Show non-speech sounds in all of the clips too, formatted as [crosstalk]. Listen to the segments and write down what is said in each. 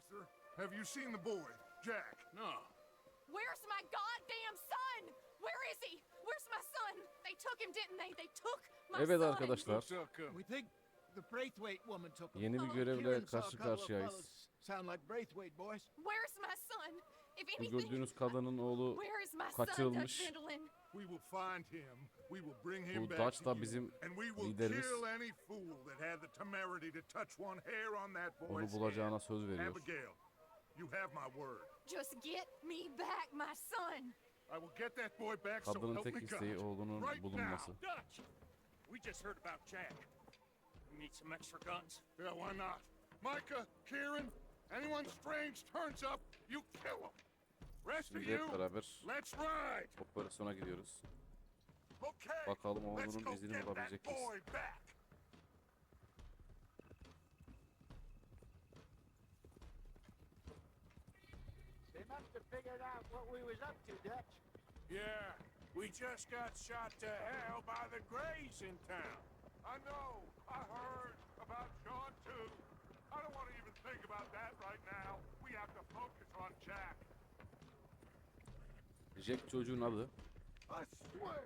Arthur, have you seen the boy, Jack? No. Where's my goddamn son? Where is he? Where's my son? They took him, didn't they? They took my Evet son. arkadaşlar. We think the Braithwaite woman took him. Yeni bir görevle karşı karşıyayız. Sound like Braithwaite boys. Where's my son? If Bu anything, gördüğünüz kadının oğlu where is my son, Dutch kaçırılmış. Vanderlyn? We will find him. We will bring him Bu back Dutch to da you, bizim and we will liderimiz. kill any fool that had the temerity to touch one hair on that Onu boy's bulacağına head. söz veriyor. Abigail, you have my word. Just get me back my son. I will get that boy back so Kadının help tek me isteği God. oğlunun Right bulunması. now. Dutch! We just heard about Jack. We need some extra guns. Yeah, why not? Micah, Kieran, anyone strange turns up, you kill him. Şimdi hep you, beraber let's ride. operasyona gidiyoruz. Okay. Bakalım go izini bulabilecek miyiz? They must have figured out what we was up to, Dutch. Yeah, we just got shot to hell by the Greys in town. I know. I heard about Sean too. I don't want to even think about that right now. We have to focus on Jack. Jack çocuğun adı. I swear,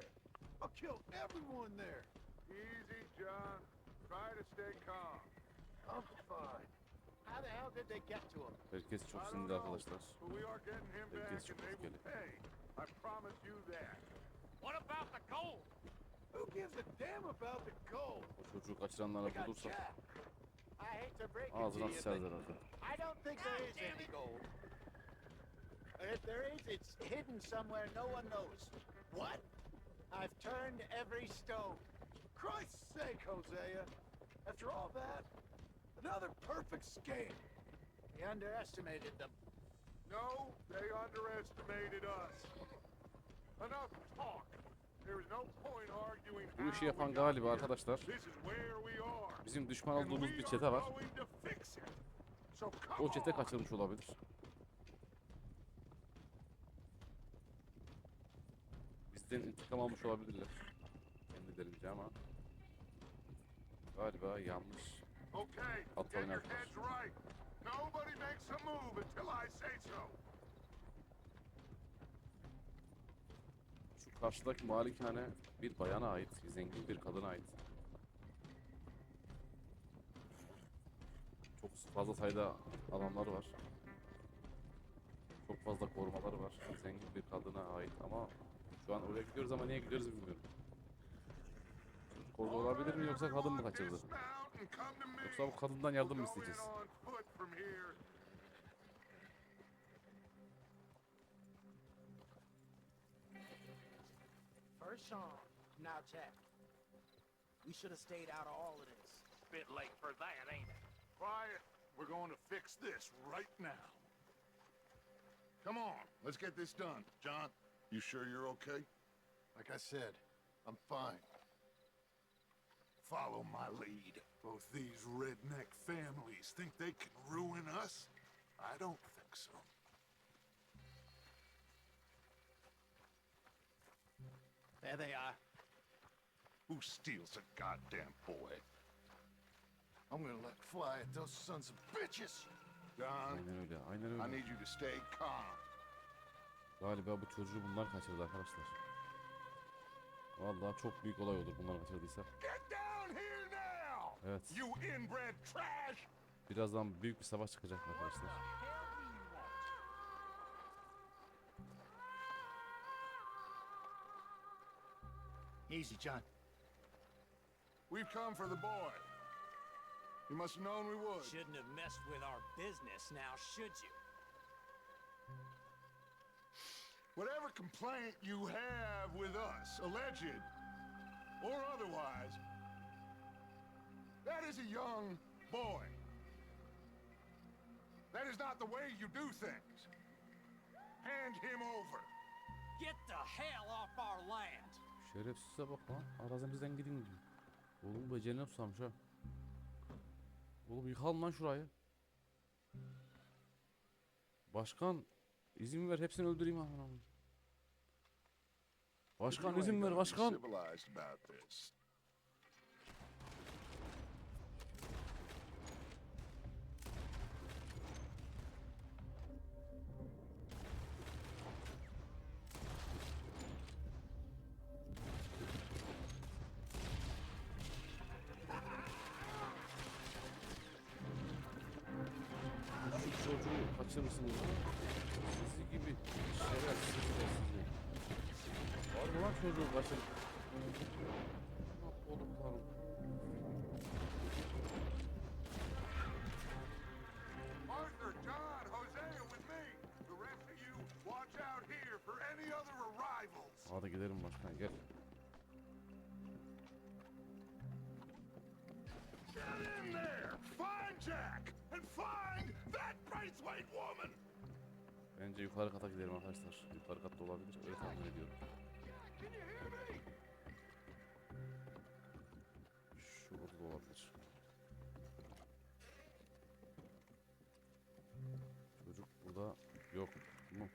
I'll kill everyone there. Easy, John. Try to stay calm. I'm fine. How the hell did they get to him? Herkes çok sinirli arkadaşlar. but we are getting him Herkes back çok and they will öfkeli. pay. I promise you that. What about the gold? Who gives a damn about the gold? O çocuğu kaçıranlara bulursak Jack. I hate to break it to ağzına but herhalde. I don't think there is any gold. If there is, it's hidden somewhere no one knows. What? I've turned every stone. Christ's sake, Hosea. After all that, another perfect scam. We underestimated them. No, they underestimated us. Enough talk. There is no point arguing Bu işi yapan galiba arkadaşlar bizim düşman olduğumuz bir çete var. O çete kaçırmış olabilir. Bizden intikam almış olabilirler. Kendilerince ama galiba yanlış. Okay, At get your oynatlar. heads right. Nobody makes a move until I say so. Şu karşıdaki malikane bir bayana ait, zengin bir kadına ait. Çok fazla sayıda alanlar var. Çok fazla korumaları var. Zengin bir kadına ait ama şu an oraya gidiyoruz ama niye gidiyoruz bilmiyorum. Orada olabilir mi yoksa kadın mı kaçırdı? Yoksa bu kadından yardım mı isteyeceğiz? First now Jack. We should have stayed out of all of this. Bit late for that, ain't it? Quiet. We're going to fix this right now. Come on, let's get this done. John, you sure you're okay? Like I said, I'm fine. Follow my lead. Both these redneck families think they can ruin us? I don't think so. There they are. Who steals a goddamn boy? I'm gonna let fly at those sons of bitches. John, Aynen öyle, aynen I öyle. need you to stay calm. Galiba bu çocuğu bunlar kaçırdı arkadaşlar. Vallahi çok büyük olay olur bunlar kaçırdıysa. Get down here now! Evet. You inbred trash! Birazdan büyük bir savaş çıkacak arkadaşlar. Easy, John. We've come for the boy. You must have known we would. Shouldn't have messed with our business now, should you? Whatever complaint you have with us, alleged or otherwise, that is a young boy. That is not the way you do things. Hand him over. Get the hell off our land! Şerefsize bak lan. Arazimizden gidin diyor. Oğlum becerine susamış ha. Oğlum yıkalım lan şurayı. Başkan İzin ver hepsini öldüreyim aman aman. Başkan izin ver başkan. Çocuğu kaçırırsınız. Gibi şerefsizler sizi. Var mı lan çocuğu kaçır? Oğlum Arthur, John, Hosea with me. The rest of you, watch out here for any other arrivals. Hadi gidelim başkan gel. Get in there! Find Jack! And find that Braithwaite woman! Bence yukarı kata gidelim arkadaşlar. Yukarı katta olabilir. Öyle tahmin ediyorum. Şurada da olabilir. Çocuk burada yok mu?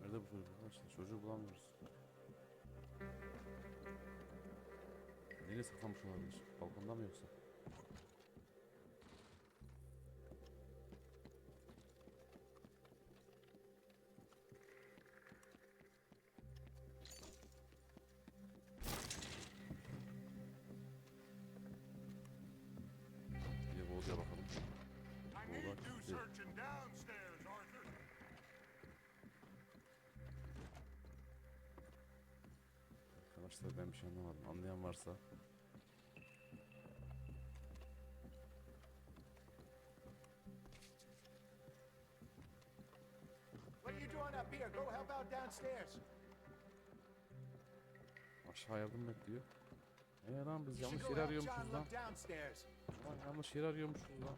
Nerede bu çocuk arkadaşlar? Çocuğu bulamıyoruz. Nereye saklamış olabilir? Balkonda mı yoksa? Arkadaşlar ben bir şey anlamadım. Anlayan varsa What are you doing up here? Go help out downstairs. aşağı yardım bekliyor. Ee lan biz yanlış help arıyormuşuz lan. Lan yanlış yeri arıyormuşuz lan.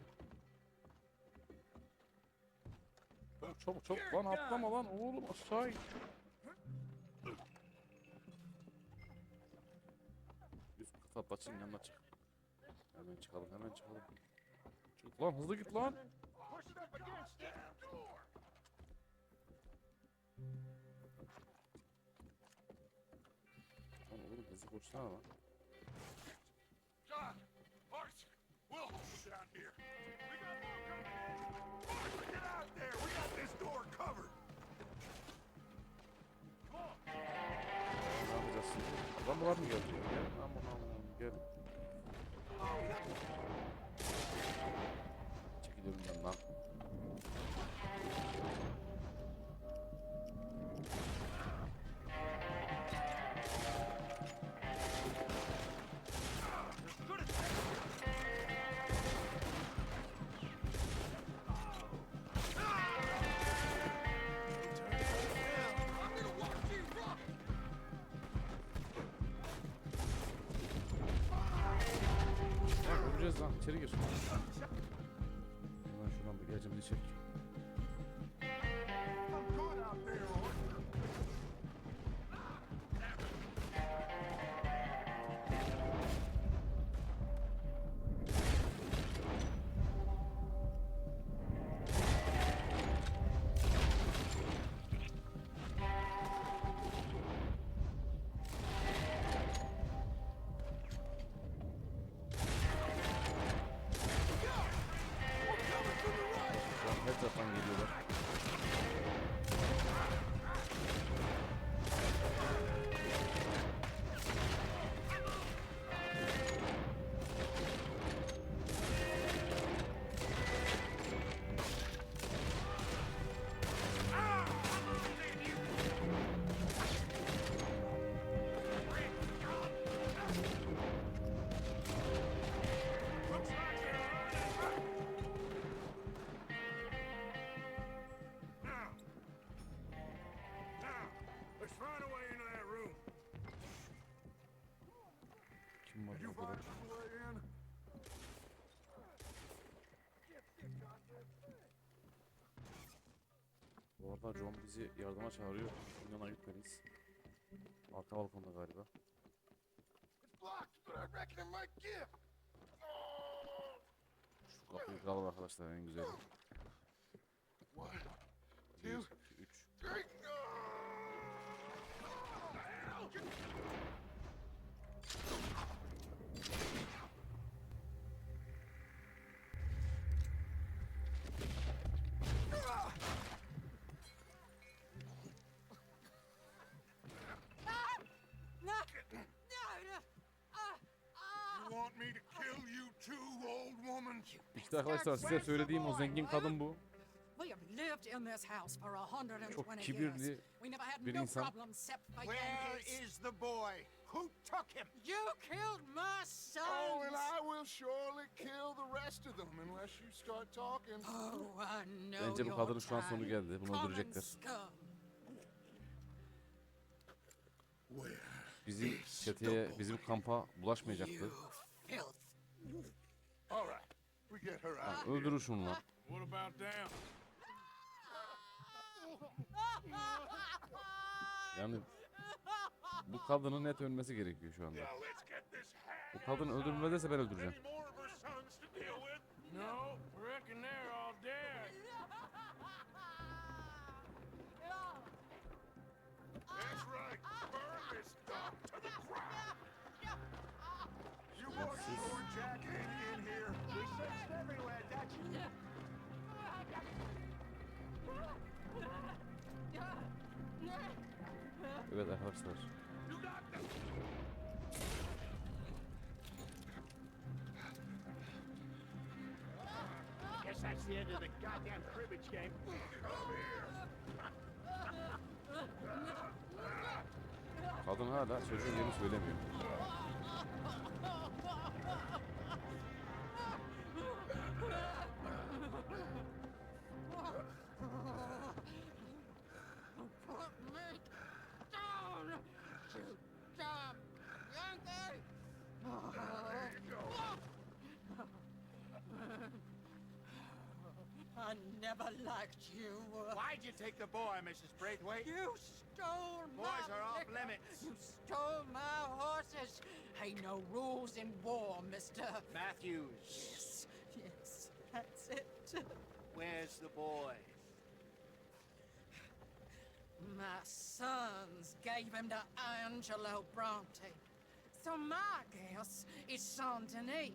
Çabuk çabuk lan atlama lan oğlum aşağı in. Taçın yanına çık. Hemen çıkalım hemen çıkalım. Çık lan hızlı git lan. İt it. Lan oğlum hızlı koşsana lan. John, Arthur, we'll hold you down here. We got more coming. Arthur, get out there! We got this door covered. Come on. Ne şimdi? Adam var mı geldi? Gel aman Lan içeri gir. Hemen şuradan bir geleceğim çek. Bu arada John bizi yardıma çağırıyor. Yanına gitmeliyiz. Arka balkonda galiba. Şu kapıyı kıralım arkadaşlar en güzeli. One, 1, two, 2, 3. İşte arkadaşlar size söylediğim o zengin kadın bu. Çok kibirli bir insan. Where is the boy? Who took him? You killed my sons. Oh, and I will surely kill the rest of them unless you start talking. Oh, I know Bence bu kadının şu an sonu geldi. Bunu öldürecekler. Bizim çeteye, bizim kampa bulaşmayacaktı. You filth. All right, Ha, öldürür şunu lan. What about them? Yani bu kadının net ölmesi gerekiyor şu anda. Now let's get this hag Bu kadın öldürülmediyse ben öldüreceğim. That's right. Arkadaşlar. You got them. Guess that's the end of the goddamn cribbage game. Kadın hala çocuğun yerini söylemiyor. Put me down, you damn Yankee! I never liked you. Why'd you take the boy, Mrs. Braithwaite? You stole my Boys are off liquor. limits. You stole my horses. Ain't no rules in war, mister. Matthews, [laughs] where's the boy? My sons gave him to Angelo Bronte. So my guess is Saint Denis.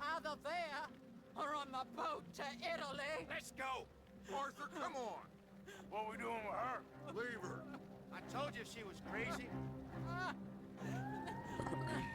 Either there or on the boat to Italy. Let's go. Arthur, come on. What are we doing with her? Leave her. I told you she was crazy. [laughs]